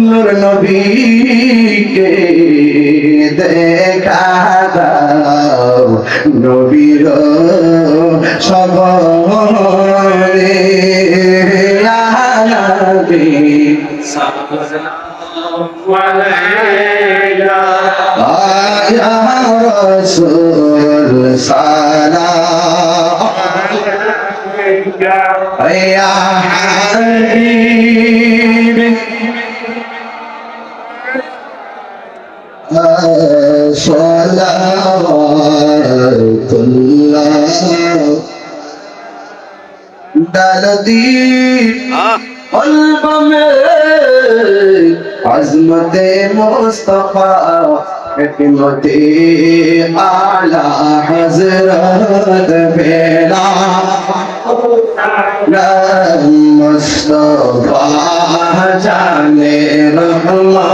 নূর নবীকে দেখা দাও। নবীর সগরে লালাবি আয়া صلوات الله دلدی قلب میں عظمت مصطفیٰ حکمت اعلی حضرت پھیلا مصطفیٰ جانے رحمت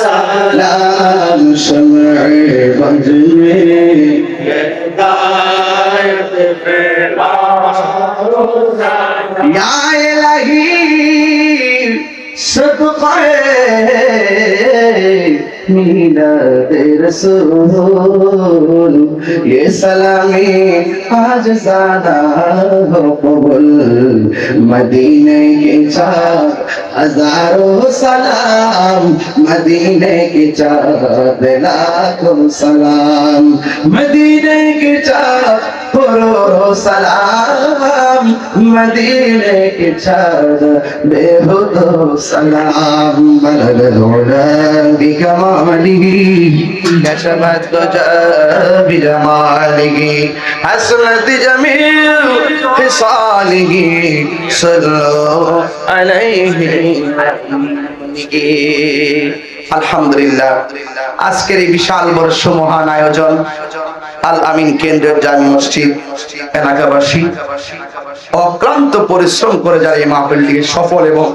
সালাম সময়ে বজমে ইয়া صدقے میلاد رسول یہ سلامی آج زیادہ ہو قبول مدینے کے چاک ہزاروں سلام مدینے کے چاک لاکھوں سلام مدینے کے چاک সালাম, মদিনে কে ছাদ বেহুদ সালাম। বলল জমিল আলাইহি আলহামদুলিল্লাহ, আজকের এই বিশাল বড় মহান আয়োজন আল আমিন কেন্দ্রের জামি মসজিদ, এলাকাবাসী অক্লান্ত পরিশ্রম করে যারা এই মাহফিলটিকে সফল এবং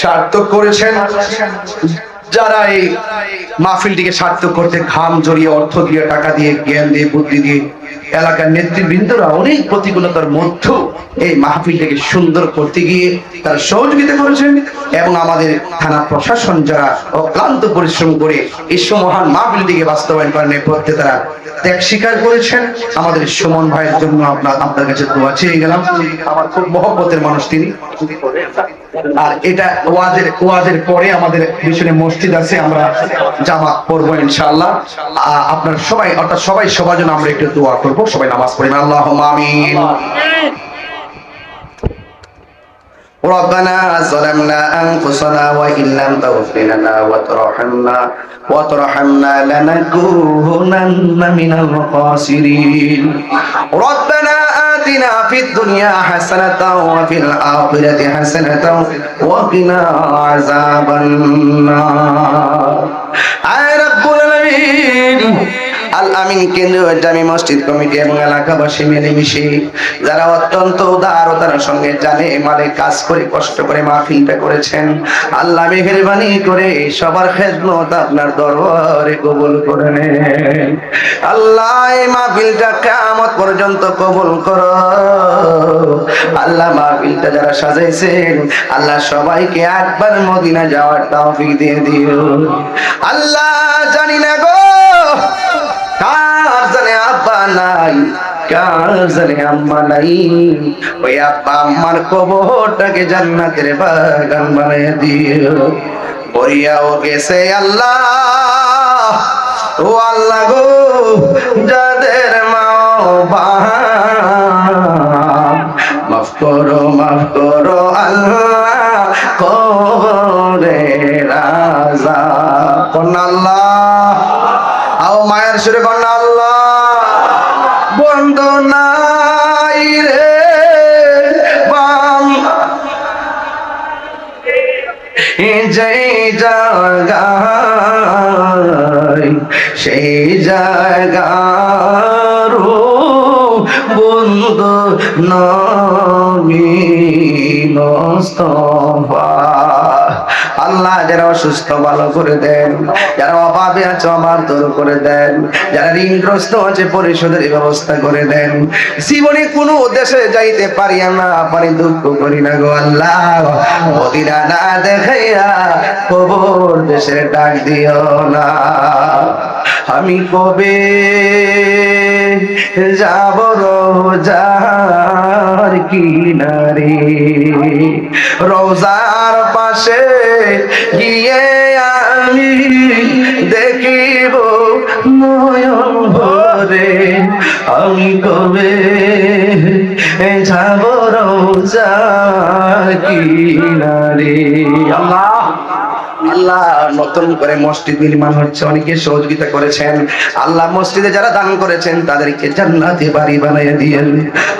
সার্থক করেছেন, যারা এই মাহফিলটিকে সার্থক করতে ঘাম জড়িয়ে অর্থ দিয়ে, টাকা দিয়ে, জ্ঞান দিয়ে, বুদ্ধি দিয়ে এলাকার নেতৃবৃন্দরা অনেক প্রতিকূলতার মধ্যেও এই মাহফিলটাকে সুন্দর করতে গিয়ে তারা সহযোগিতা করেছেন এবং আমাদের থানা প্রশাসন যারা অক্লান্ত পরিশ্রম করে এই মহান মাহফিলটিকে বাস্তবায়ন এই পথে তারা ত্যাগ স্বীকার করেছেন। আমাদের সুমন ভাইয়ের জন্য আপনার আপনার কাছে দোয়া চেয়ে গেলাম। আমার খুব মহব্বতের মানুষ তিনি। আর এটা ওয়াজের ওয়াজের পরে আমাদের পিছনে মসজিদ আছে আমরা জামা পড়বো ইনশাআল্লাহ আ- আপনার সবাই অর্থাৎ সবাই সবার জন্য আমরা একটু দোয়া করবো সবাই নামাজ পড়ি আল্লাহ আমিন ربنا ظلمنا أنفسنا وإن لم تغفر لنا وترحمنا وترحمنا لنكونن من الخاسرين ربنا آتنا في الدنيا حسنة وفي الآخرة حسنة وقنا عذاب النار আয় রব্বুল আলামিন আল আমিন কেন্দ্রীয় জামি মসজিদ কমিটি এবং এলাকাবাসী মিলেমিশে যারা অত্যন্ত উদারতার সঙ্গে জানে, মালে কাজ করে, কষ্ট করে মাহফিলটা করেছেন। আল্লাহ মেহেরবানি করে সবার খেদমত আপনার দরবারে কবুল করে নেন আল্লাহ এই মাহফিলটা কিয়ামত পর্যন্ত কবুল করো। আল্লাহ মাহফিলটা যারা সাজাইছেন, আল্লাহ সবাইকে একবার মদিনা যাওয়ার তৌফিক দিয়ে দিও। আল্লাহ জানি না গো কার জানে আম্মা নাই। ওই আব্বা আম্মার কবরটাকে জান্নাতের বাগান বানিয়ে দিও। বরিয়াও গেছে আল্লাহ। ও আল্লাহ গো, যাদের মা মাফ করো মাফ করো আল্লাহ করে রাজা। কন্যা আল্লাহ। আও মায়ের সুরে কন্যা নাই রে যেই জায়গায় সেই জায়গার বন্ধু নবী মোস্তফা আল্লাহ যারা অসুস্থ, ভালো করে দেন। যারা অভাবে আছে অভাব দূর করে দেন। যারা ঋণগ্রস্ত আছে, পরিশোধের ব্যবস্থা করে দেন। জীবনে কোনো দেশে যাইতে পারি না, পারি দুঃখ করি না গো আল্লাহ। মদিনা না দেখাইয়া কবর দেশের ডাক দিও না। আমি কবে যাব রোজার কিনারে? রোজার পাশে গিয়ে আমি দেখিব নয়ন ভরে। আমি কবে যাব রোজার কিনারে? আল্লাহ! আল্লাহ নতুন করে মসজিদ নির্মাণ হচ্ছে, অনেকে সহযোগিতা করেছেন। আল্লাহ মসজিদে যারা দান করেছেন, তাদেরকে জান্নাতে বাড়ি বানিয়ে দিয়েন।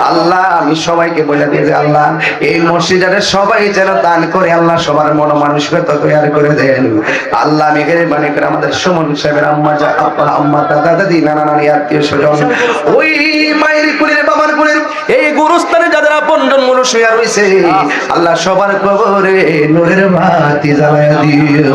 আল্লাহ, আমি সবাইকে বলে দিয়ে যে আল্লাহ, এই মসজিদের সবাই যেন দান করে, আল্লাহ সবার মন মানসিকতা তৈরি করে দেন। আল্লাহ মেঘের বাণী করে আমাদের সুমন সাহেবের আম্মা যা আব্বা, আম্মা, দাদা, দাদি, নানা, নানি, আত্মীয় স্বজন, ওই মায়ের কুলের, বাবার কুলের, এই গুরুস্থানে যাদের আপনজন মূল শুয়া রয়েছে আল্লাহ সবার কবরে নূরের বাতি জ্বালায় দিও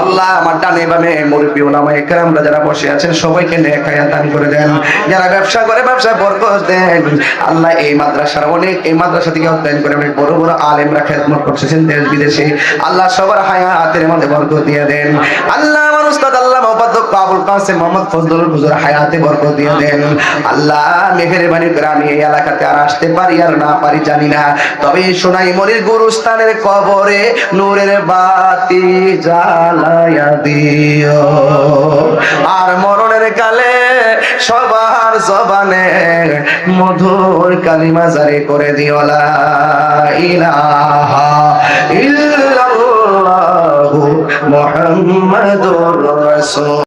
আল্লাহ আমার ডানে বামে মুরব্বী ওলামা একরামরা যারা বসে আছেন, সবাইকে নেকায়া দান করে দেন। যারা ব্যবসা করে ব্যবসা বরকত দেন। আল্লাহ এই মাদ্রাসার অনেক, এই মাদ্রাসা থেকে অধ্যয়ন করে অনেক বড় বড় আলেমরা খেদমত করতেছেন দেশ বিদেশে। আল্লাহ সবার হায়াতের মধ্যে বরকত দিয়ে দেন। আল্লাহ করে আর দিও। মরণের কালে সবার মধুর কালিমা জারি করে দিও লা ইলাহা ইল্লাল্লাহু। মুহাম্মাদুর রাসূল।